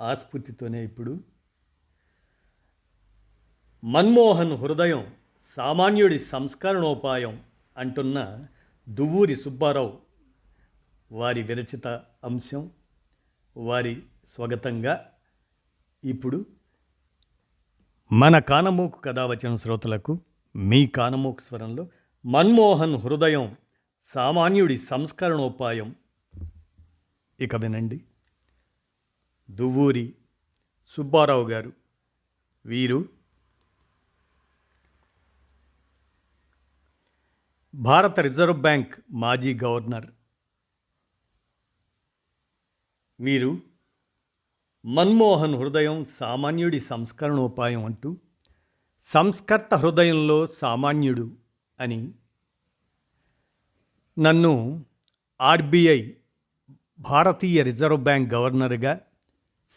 ఆస్ఫూర్తితోనే ఇప్పుడు. మన్మోహన్ హృదయం సామాన్యుడి సంస్కరణోపాయం అంటున్న దువ్వూరి సుబ్బారావు వారి విరచిత అంశం. వారి స్వగతంగా ఇప్పుడు మన కానమూకు కథ వచ్చిన శ్రోతలకు మీ కానమూకు స్వరంలో మన్మోహన్ హృదయం సామాన్యుడి సంస్కరణోపాయం. ఇక వినండి. దువ్వూరి సుబ్బారావు గారు. వీరు భారత రిజర్వ్ బ్యాంక్ మాజీ గవర్నర్. వీరు మన్మోహన్ హృదయం సామాన్యుడి సంస్కరణోపాయం అంటూ సంస్కర్త హృదయంలో సామాన్యుడు అని నన్ను ఆర్బీఐ భారతీయ రిజర్వ్ బ్యాంక్ గవర్నర్గా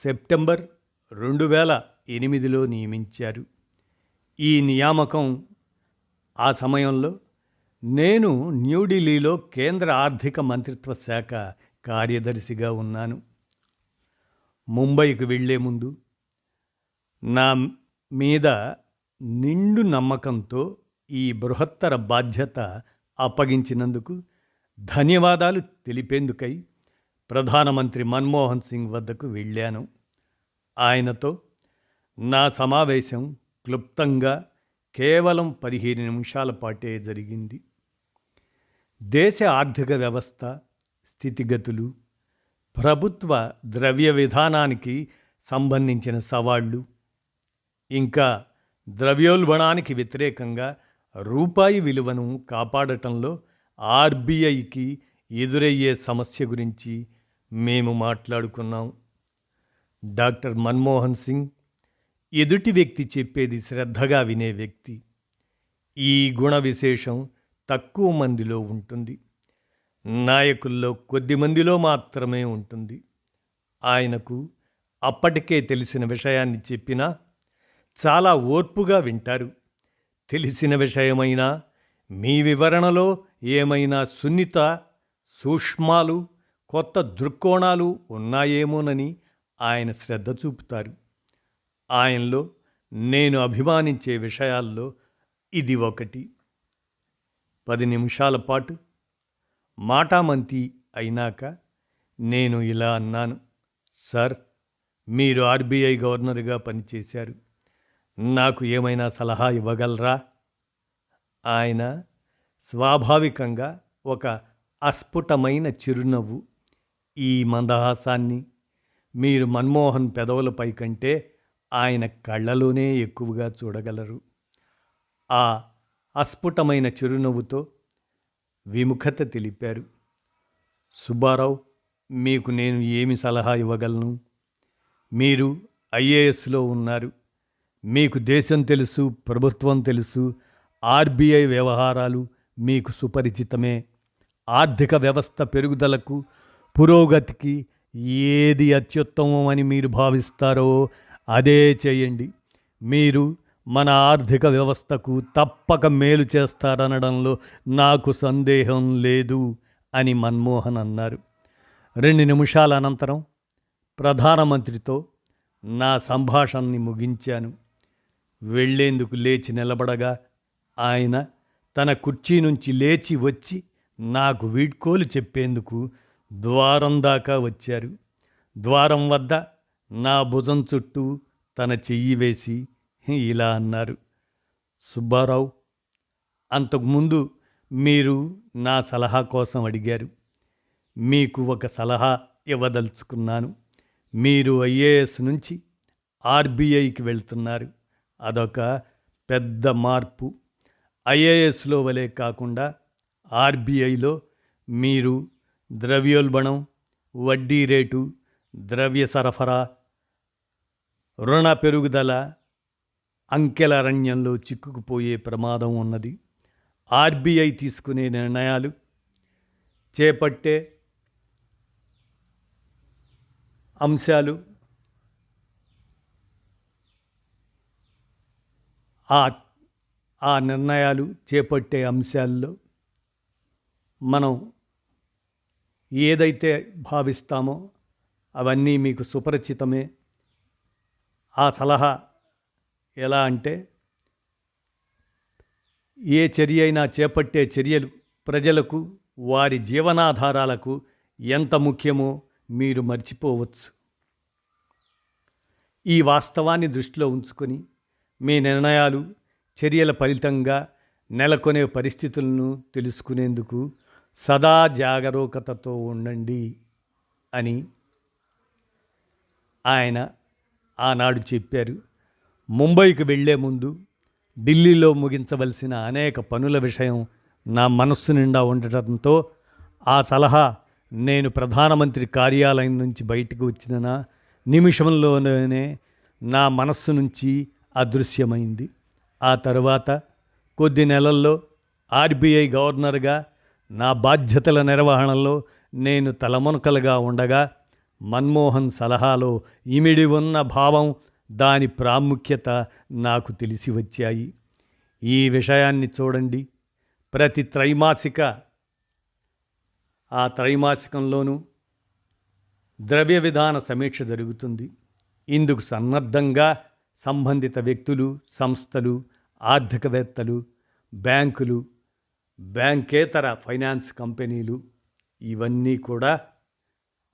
సెప్టెంబర్ రెండు వేల ఎనిమిదిలో నియమించారు. ఈ నియామకం ఆ సమయంలో నేను న్యూఢిల్లీలో కేంద్ర ఆర్థిక మంత్రిత్వ శాఖ కార్యదర్శిగా ఉన్నాను. ముంబైకి వెళ్ళే ముందు నా మీద నిండు నమ్మకంతో ఈ బృహత్తర బాధ్యత అప్పగించినందుకు ధన్యవాదాలు తెలిపేందుకై ప్రధానమంత్రి మన్మోహన్ సింగ్ వద్దకు వెళ్ళాను. ఆయనతో నా సమావేశం క్లుప్తంగా కేవలం పదిహేను నిమిషాల పాటే జరిగింది. దేశ ఆర్థిక వ్యవస్థ స్థితిగతులు ప్రభుత్వ ద్రవ్య విధానానికి సంబంధించిన సవాళ్ళు ఇంకా ద్రవ్యోల్బణానికి వ్యతిరేకంగా రూపాయి విలువను కాపాడటంలో ఆర్బీఐకి ఎదురయ్యే సమస్య గురించి మేము మాట్లాడుకున్నాం. డాక్టర్ మన్మోహన్ సింగ్ ఎదుటి వ్యక్తి చెప్పేది శ్రద్ధగా వినే వ్యక్తి. ఈ గుణ విశేషం తక్కువ మందిలో ఉంటుంది. నాయకుల్లో కొద్ది మందిలో మాత్రమే ఉంటుంది. ఆయనకు అప్పటికే తెలిసిన విషయాన్ని చెప్పినా చాలా ఓర్పుగా వింటారు. తెలిసిన విషయమైనా మీ వివరణలో ఏమైనా సున్నిత సూక్ష్మాలు కొత్త దృక్కోణాలు ఉన్నాయేమోనని ఆయన శ్రద్ధ చూపుతారు. ఆయనలో నేను అభిమానించే విషయాల్లో ఇది ఒకటి. పది నిమిషాల పాటు మాటామంతి అయినాక నేను ఇలా అన్నాను. సార్ మీరు ఆర్బీఐ గవర్నర్గా పనిచేశారు. నాకు ఏమైనా సలహా ఇవ్వగలరా? ఆయన స్వాభావికంగా ఒక అస్ఫుటమైన చిరునవ్వు ఈ మందహాసాన్ని మీరు మన్మోహన్ పెదవులపై కంటే ఆయన కళ్ళలోనే ఎక్కువగా చూడగలరు. ఆ అస్ఫుటమైన చిరునవ్వుతో విముఖత తెలిపారు. సుబ్బారావు మీకు నేను ఏమి సలహా ఇవ్వగలను? మీరు ఐఏఎస్లో ఉన్నారు. మీకు దేశం తెలుసు ప్రభుత్వం తెలుసు ఆర్బీఐ వ్యవహారాలు మీకు సుపరిచితమే. ఆర్థిక వ్యవస్థ పెరుగుదలకు పురోగతికి ఏది అత్యుత్తమం అని మీరు భావిస్తారో అదే చేయండి. మీరు మన ఆర్థిక వ్యవస్థకు తప్పక మేలు చేస్తారనడంలో నాకు సందేహం లేదు అని మన్మోహన్ అన్నారు. రెండు నిమిషాల అనంతరం ప్రధానమంత్రితో నా సంభాషణని ముగించాను. వెళ్ళేందుకు లేచి నిలబడగా ఆయన తన కుర్చీ నుంచి లేచి వచ్చి నాకు వీడ్కోలు చెప్పేందుకు ద్వారం దాకా వచ్చారు. ద్వారం వద్ద నా భుజం చుట్టూ తన చెయ్యి వేసి ఇలా అన్నారు. సుబ్బారావు అంతకుముందు మీరు నా సలహా కోసం అడిగారు. మీకు ఒక సలహా ఇవ్వదలుచుకున్నాను. మీరు ఐఏఎస్ నుంచి ఆర్బీఐకి వెళ్తున్నారు. అదొక పెద్ద మార్పు. ఐఏఎస్లో వలె కాకుండా ఆర్బీఐలో మీరు ద్రవ్యోల్బణం వడ్డీ రేటు ద్రవ్య సరఫరా రుణ పెరుగుదల అంకెలరణ్యంలో చిక్కుకుపోయే ప్రమాదం ఉన్నది. ఆర్బీఐ తీసుకునే నిర్ణయాలు చేపట్టే అంశాలు ఆ ఆ నిర్ణయాలు చేపట్టే అంశాల్లో మనం ఏదైతే భావిస్తామో అవన్నీ మీకు సుపరిచితమే. ఆ సలహా ఎలా అంటే ఏ చర్య అయినా చేపట్టే చర్యలు ప్రజలకు వారి జీవనాధారాలకు ఎంత ముఖ్యమో మీరు మర్చిపోవచ్చు. ఈ వాస్తవాన్ని దృష్టిలో ఉంచుకొని మీ నిర్ణయాలు చర్యల ఫలితంగా నెలకొనే పరిస్థితులను తెలుసుకునేందుకు సదా జాగరూకతతో ఉండండి అని ఆయన ఆనాడు చెప్పారు. ముంబైకి వెళ్ళే ముందు ఢిల్లీలో ముగించవలసిన అనేక పనుల విషయం నా మనస్సు నిండా ఉండటంతో ఆ సలహా నేను ప్రధానమంత్రి కార్యాలయం నుంచి బయటకు వచ్చిన నిమిషంలోనే నా మనస్సు నుంచి అదృశ్యమైంది. ఆ తరువాత కొద్ది నెలల్లో ఆర్బీఐ గవర్నర్గా నా బాధ్యతల నిర్వహణలో నేను తలమునకలుగా ఉండగా మన్మోహన్ సలహాలో ఇమిడి ఉన్న భావం దాని ప్రాముఖ్యత నాకు తెలిసి వచ్చాయి. ఈ విషయాన్ని చూడండి. ప్రతి త్రైమాసిక ఆ త్రైమాసికంలోనూ ద్రవ్య విధాన సమీక్ష జరుగుతుంది. ఇందుకు సన్నద్ధంగా సంబంధిత వ్యక్తులు సంస్థలు ఆర్థికవేత్తలు బ్యాంకులు బ్యాంకేతర ఫైనాన్స్ కంపెనీలు ఇవన్నీ కూడా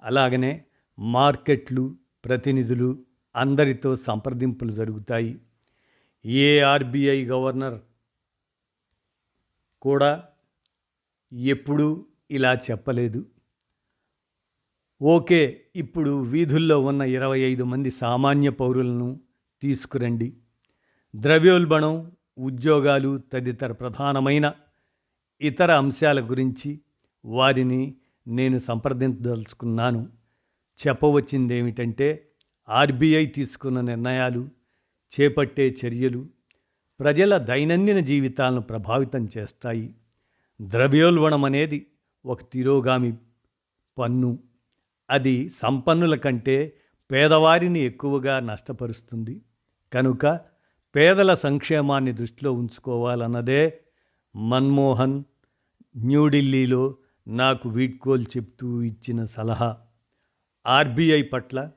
అలాగనే మార్కెట్లు ప్రతినిధులు అందరితో సంప్రదింపులు జరుగుతాయి. ఏ ఆర్బీఐ గవర్నర్ కూడా ఎప్పుడూ ఇలా చెప్పలేదు. ఓకే ఇప్పుడు వీధుల్లో ఉన్న ఇరవై ఐదు మంది సామాన్య పౌరులను తీసుకురండి. ద్రవ్యోల్బణం ఉద్యోగాలు తదితర ప్రధానమైన ఇతర అంశాల గురించి వారిని నేను సంప్రదించదలుచుకున్నాను. చెప్పవచ్చింది ఏమిటంటే ఆర్బీఐ తీసుకున్న నిర్ణయాలు చేపట్టే చర్యలు ప్రజల దైనందిన జీవితాలను ప్రభావితం చేస్తాయి. ద్రవ్యోల్బణం అనేది ఒక తిరోగామి పన్ను. అది సంపన్నుల కంటే పేదవారిని ఎక్కువగా నష్టపరుస్తుంది. కనుక పేదల సంక్షేమాన్ని దృష్టిలో ఉంచుకోవాలన్నదే మన్మోహన్ న్యూఢిల్లీలో నాకు వీడ్కోలు చెప్తూ ఇచ్చిన సలహా ఆర్బీఐ పట్ల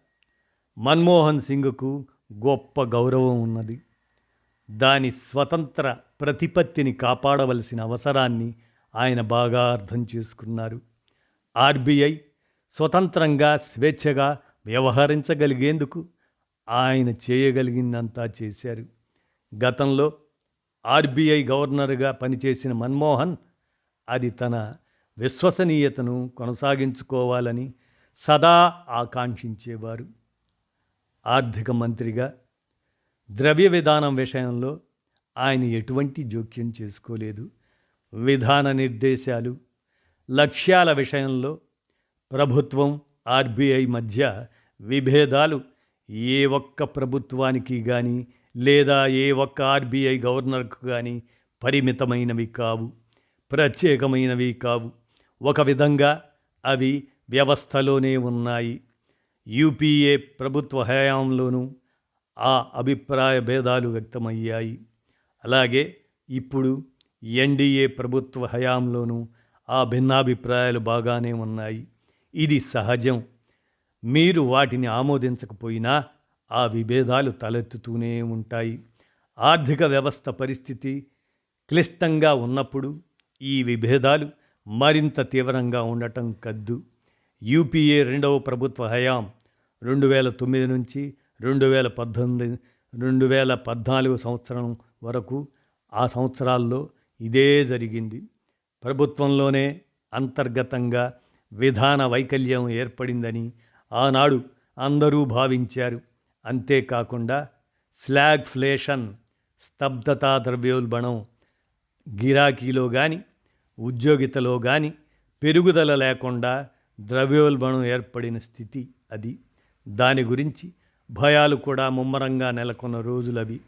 మన్మోహన్ సింగ్కు గొప్ప గౌరవం ఉన్నది. దాని స్వతంత్ర ప్రతిపత్తిని కాపాడవలసిన అవసరాన్ని ఆయన బాగా అర్థం చేసుకున్నారు. ఆర్బీఐ స్వతంత్రంగా స్వేచ్ఛగా వ్యవహరించగలిగేందుకు ఆయన చేయగలిగిందంతా చేశారు. గతంలో ఆర్బీఐ గవర్నర్గా పనిచేసిన మన్మోహన్ అది తన విశ్వసనీయతను కొనసాగించుకోవాలని సదా ఆకాంక్షించేవారు. ఆర్థిక మంత్రిగా ద్రవ్య విధానం విషయంలో ఆయన ఎటువంటి జోక్యం చేసుకోలేదు. విధాన నిర్దేశాలు లక్ష్యాల విషయంలో ప్రభుత్వం ఆర్బీఐ మధ్య విభేదాలు ఏ ఒక్క ప్రభుత్వానికి కానీ లేదా ఏ ఒక్క ఆర్బీఐ గవర్నర్కు కానీ పరిమితమైనవి కావు. ప్రత్యేకమైనవి కావు. ఒక విధంగా అవి వ్యవస్థలోనే ఉన్నాయి. యూపీఏ ప్రభుత్వ హయాంలోనూ ఆ అభిప్రాయ భేదాలు వ్యక్తమయ్యాయి. అలాగే ఇప్పుడు ఎన్డీఏ ప్రభుత్వ హయాంలోనూ ఆ భిన్నాభిప్రాయాలు బాగానే ఉన్నాయి. ఇది సహజం. మీరు వాటిని ఆమోదించకపోయినా ఆ విభేదాలు తలెత్తుతూనే ఉంటాయి. ఆర్థిక వ్యవస్థ పరిస్థితి క్లిష్టంగా ఉన్నప్పుడు ఈ విభేదాలు మరింత తీవ్రంగా ఉండటం కద్దు. యూపీఏ రెండవ ప్రభుత్వ హయాం రెండు వేల తొమ్మిది నుంచి రెండు వేల పద్దెనిమిది రెండు వేల పద్నాలుగు సంవత్సరం వరకు ఆ సంవత్సరాల్లో ఇదే జరిగింది. ప్రభుత్వంలోనే అంతర్గతంగా విధాన వైకల్యం ఏర్పడిందని ఆనాడు అందరూ భావించారు. అంతేకాకుండా స్లాగ్ఫ్లేషన్ స్తబ్దతా ద్రవ్యోల్బణం గిరాకీలో కానీ ఉద్యోగితలో కానీ పెరుగుదల లేకుండా ద్రవ్యోల్బణం ఏర్పడిన స్థితి అది. దాని గురించి భయాలు కూడా ముమ్మరంగా నెలకొన్న రోజులవి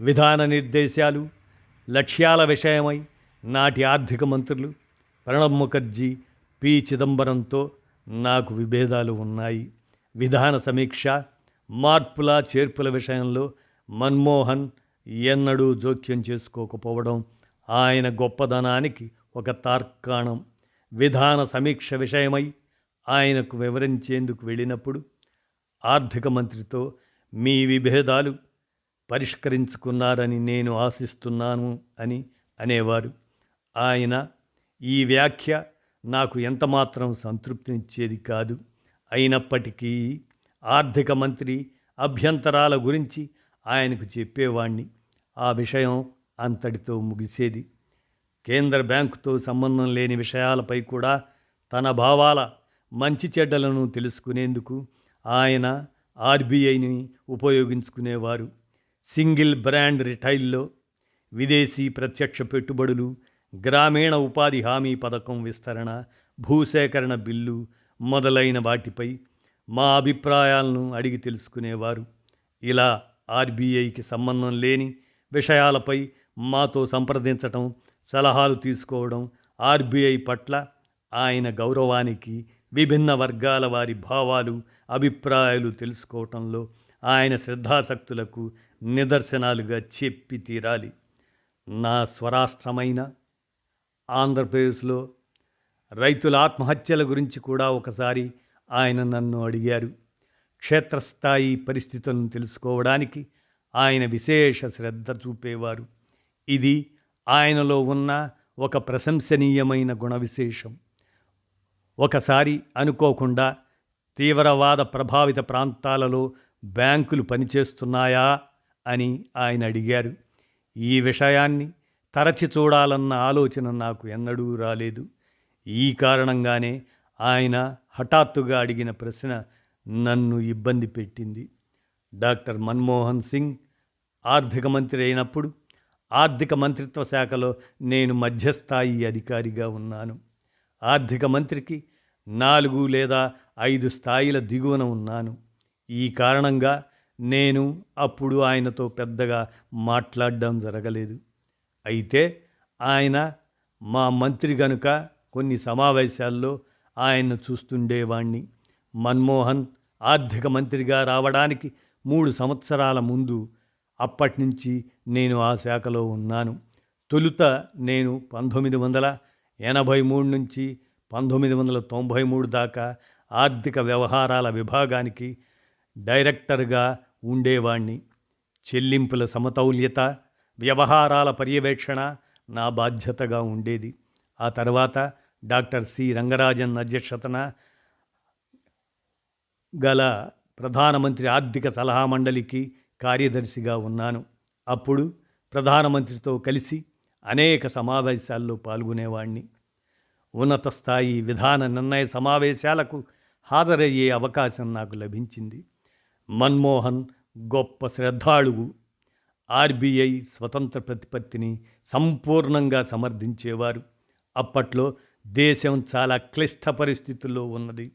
విధాన నిర్దేశాలు లక్ష్యాల విషయమై నాటి ఆర్థిక మంత్రులు ప్రణబ్ ముఖర్జీ పి. చిదంబరంతో నాకు విభేదాలు ఉన్నాయి. విధాన సమీక్ష మార్పుల చేర్పుల విషయంలో మన్మోహన్ ఎన్నడూ జోక్యం చేసుకోకపోవడం ఆయన గొప్పదనానికి ఒక తార్కాణం విధాన సమీక్ష విషయమై ఆయనకు వివరించేందుకు వెళ్ళినప్పుడు ఆర్థిక మంత్రితో మీ విభేదాలు పరిష్కరించుకున్నారని నేను ఆశిస్తున్నాను అని అనేవారు. ఆయన ఈ వ్యాఖ్య నాకు ఎంతమాత్రం సంతృప్తినిచ్చేది కాదు. అయినప్పటికీ ఆర్థిక మంత్రి అభ్యంతరాల గురించి ఆయనకు చెప్పేవాణ్ణి. ఆ విషయం అంతటితో ముగిసేది. కేంద్ర బ్యాంకుతో సంబంధం లేని విషయాలపై కూడా తన భావాల మంచి చెడ్డలను తెలుసుకునేందుకు ఆయన ఆర్బీఐని ఉపయోగించుకునేవారు. సింగిల్ బ్రాండ్ రిటైల్లో విదేశీ ప్రత్యక్ష పెట్టుబడులు గ్రామీణ ఉపాధి హామీ పథకం విస్తరణ భూసేకరణ బిల్లు మొదలైన వాటిపై మా అభిప్రాయాలను అడిగి తెలుసుకునేవారు. ఇలా ఆర్బీఐకి సంబంధం లేని విషయాలపై మాతో సంప్రదించటం సలహాలు తీసుకోవడం ఆర్బీఐ పట్ల ఆయన గౌరవానికి విభిన్న వర్గాల వారి భావాలు అభిప్రాయాలు తెలుసుకోవటంలో ఆయన శ్రద్ధాశక్తులకు నిదర్శనాలుగా చెప్పి తీరాలి. నా స్వరాష్ట్రమైన ఆంధ్రప్రదేశ్లో రైతుల ఆత్మహత్యల గురించి కూడా ఒకసారి ఆయన నన్ను అడిగారు. క్షేత్రస్థాయి పరిస్థితులను తెలుసుకోవడానికి ఆయన విశేష శ్రద్ధ చూపేవారు. ఇది ఆయనలో ఉన్న ఒక ప్రశంసనీయమైన గుణ విశేషం ఒకసారి అనుకోకుండా తీవ్రవాద ప్రభావిత ప్రాంతాలలో బ్యాంకులు పనిచేస్తున్నాయా అని ఆయన అడిగారు. ఈ విషయాన్ని తరచి చూడాలన్న ఆలోచన నాకు ఎన్నడూ రాలేదు. ఈ కారణంగానే ఆయన హఠాత్తుగా అడిగిన ప్రశ్న నన్ను ఇబ్బంది పెట్టింది. డాక్టర్ మన్మోహన్ సింగ్ ఆర్థిక మంత్రి అయినప్పుడు ఆర్థిక మంత్రిత్వ శాఖలో నేను మధ్యస్థాయి అధికారిగా ఉన్నాను. ఆర్థిక మంత్రికి నాలుగు లేదా ఐదు స్థాయిల దిగువన ఉన్నాను. ఈ కారణంగా నేను అప్పుడు ఆయనతో పెద్దగా మాట్లాడడం జరగలేదు. అయితే ఆయన మా మంత్రి గనుక కొన్ని సమావేశాల్లో ఆయన్ను చూస్తుండేవాణ్ణి. మన్మోహన్ ఆర్థిక మంత్రిగా రావడానికి మూడు సంవత్సరాల ముందు అప్పటి నుంచి నేను ఆ శాఖలో ఉన్నాను. తొలుత నేను పంతొమ్మిది వందల ఎనభై మూడు నుంచి పంతొమ్మిది వందల తొంభై మూడు దాకా ఆర్థిక వ్యవహారాల విభాగానికి డైరెక్టర్గా ఉండేవాణ్ణి. చెల్లింపుల సమతౌల్యత వ్యవహారాల పర్యవేక్షణ నా బాధ్యతగా ఉండేది. ఆ తర్వాత డాక్టర్ సి. రంగరాజన్ అధ్యక్షతన గల ప్రధానమంత్రి ఆర్థిక సలహా మండలికి కార్యదర్శిగా ఉన్నాను. అప్పుడు ప్రధానమంత్రితో కలిసి అనేక సమావేశాల్లో పాల్గొనేవాణ్ణి. ఉన్నత స్థాయి విధాన నిర్ణయ సమావేశాలకు హాజరయ్యే అవకాశం నాకు లభించింది. మన్మోహన్ గొప్ప శ్రద్ధాళువు. ఆర్బీఐ స్వతంత్ర ప్రతిపత్తిని సంపూర్ణంగా సమర్థించేవారు. అప్పట్లో దేశం చాలా క్లిష్ట పరిస్థితుల్లో ఉన్నది.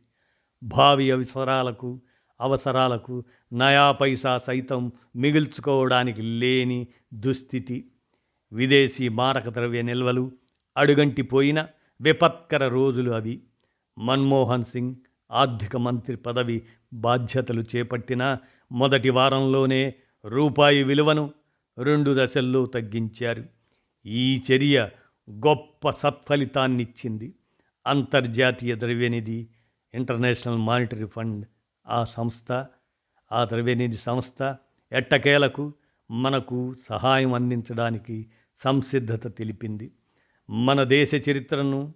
భావి అవసరాలకు అవసరాలకు నయా పైసా సైతం మిగిల్చుకోవడానికి లేని దుస్థితి. విదేశీ మారక ద్రవ్య నిల్వలు అడుగంటిపోయిన విపత్కర రోజులు అవి. మన్మోహన్ సింగ్ ఆర్థిక మంత్రి పదవి బాధ్యతలు చేపట్టిన మొదటి వారంలోనే రూపాయి విలువను రెండు దశల్లో తగ్గించారు. ఈ చర్య గొప్ప సత్ఫలితాన్నిచ్చింది. అంతర్జాతీయ ద్రవ్యనిధి ఇంటర్నేషనల్ మానిటరీ ఫండ్ ఆ సంస్థ ఆ ద్రవ్యనిధి సంస్థ ఎట్టకేలకు మనకు సహాయం అందించడానికి సంసిద్ధత తెలిపింది. మన దేశ చరిత్రను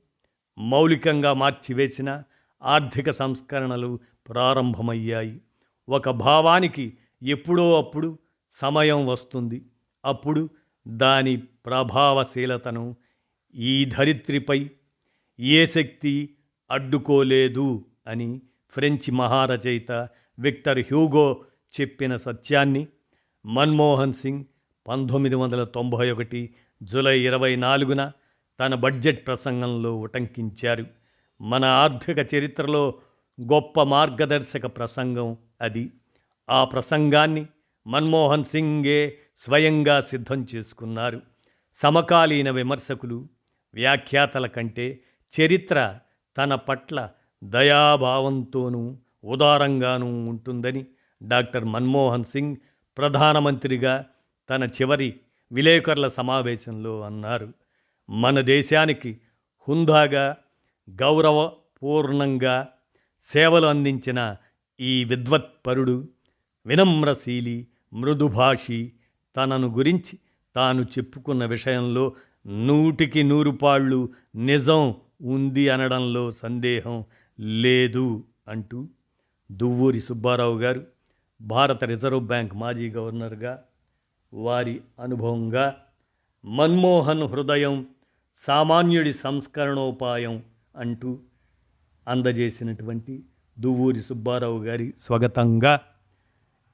మౌలికంగా మార్చివేసిన ఆర్థిక సంస్కరణలు ప్రారంభమయ్యాయి. ఒక భావానికి ఎప్పుడో అప్పుడు సమయం వస్తుంది. అప్పుడు దాని ప్రభావశీలతను ఈ ధరిత్రిపై ఏ శక్తి అడ్డుకోలేదు అని ఫ్రెంచ్ మహారచయిత విక్టర్ హ్యూగో చెప్పిన సత్యాన్ని మన్మోహన్ సింగ్ పంతొమ్మిది వందల తొంభై ఒకటి జూలై ఇరవై నాలుగున తన బడ్జెట్ ప్రసంగంలో ఉటంకించారు. మన ఆర్థిక చరిత్రలో గొప్ప మార్గదర్శక ప్రసంగం అది. ఆ ప్రసంగాన్ని మన్మోహన్ సింగే స్వయంగా సిద్ధం చేసుకున్నారు. సమకాలీన విమర్శకులు వ్యాఖ్యాతల కంటే చరిత్ర తన పట్ల దయాభావంతోనూ ఉదారంగానూ ఉంటుందని డాక్టర్ మన్మోహన్ సింగ్ ప్రధానమంత్రిగా తన చివరి విలేకరుల సమావేశంలో అన్నారు. మన దేశానికి హుందాగా గౌరవపూర్ణంగా సేవలు అందించిన ఈ విద్వత్పరుడు వినమ్రశీలి మృదుభాషి తనను గురించి తాను చెప్పుకున్న విషయంలో నూటికి నూరు పాళ్ళు నిజం ఉంది అనడంలో సందేహం లేదు అంటూ దువ్వూరి సుబ్బారావు గారు భారత రిజర్వ్ బ్యాంక్ మాజీ గవర్నర్గా వారి అనుభవంగా మన్మోహన్ హృదయం సామాన్యుడి సంస్కరణోపాయం అంటూ అందజేసినటువంటి దువ్వూరి సుబ్బారావు గారి స్వాగతంగా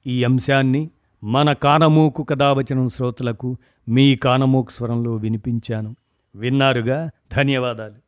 ఈ అంశాన్ని మన కానమూకు కథావచనం శ్రోతలకు మీ కానమూకు స్వరంలో వినిపించాను. విన్నారుగా? ధన్యవాదాలు.